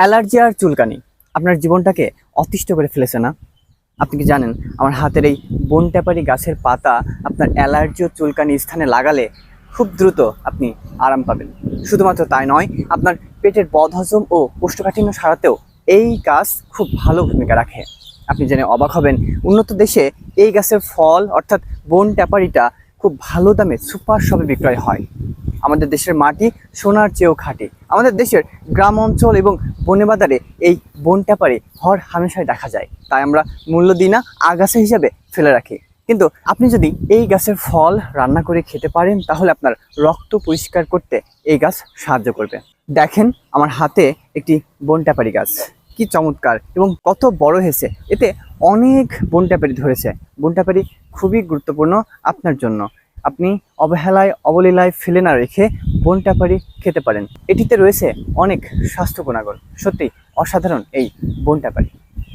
Allergy আর চুলকানি, আপনার জীবনটাকে অতিষ্ঠ করে ফেলেছে না? আপনি কি জানেন, আমার হাতের এই বন ট্যাপারি গাছের পাতা আপনার অ্যালার্জি ও চুলকানি স্থানে লাগালে খুব দ্রুত আপনি আরাম পাবেন। শুধুমাত্র তাই নয়, আপনার পেটের বদহজম ও কোষ্ঠকাঠিন্য সারাতেও এই গাছ খুব ভালো ভূমিকা রাখে। আপনি জেনে অবাক হবেন, উন্নত দেশে এই গাছের ফল অর্থাৎ বন ট্যাপারিটা খুব ভালো দামে সুপার শপে বিক্রয় হয়। আমাদের দেশের মাটি সোনার চেয়েও খাঁটি। আমাদের দেশের গ্রাম অঞ্চল এবং বনে বাজারে এই বন ট্যাপারে হর হামেশাই দেখা যায়। তাই আমরা মূল্য দিই না, আগাছা হিসাবে ফেলে রাখি। কিন্তু আপনি যদি এই গাছের ফল রান্না করে খেতে পারেন, তাহলে আপনার রক্ত পরিষ্কার করতে এই গাছ সাহায্য করবে। দেখেন আমার হাতে একটি বন ট্যাপারি গাছ। কি চমৎকার এবং কত বড় হয়েছে। এতে অনেক বন ট্যাপারি ধরেছে। বন ট্যাপারি খুবই গুরুত্বপূর্ণ আপনার জন্য। আপনি অবহেলায়, অবলীলায় ফেলে না রেখে বনটা পারি খেতে পারেন। এটিতে রয়েছে অনেক স্বাস্থ্য গুণাগুণ সত্যি অসাধারণ এই বনটা ট্যাপারি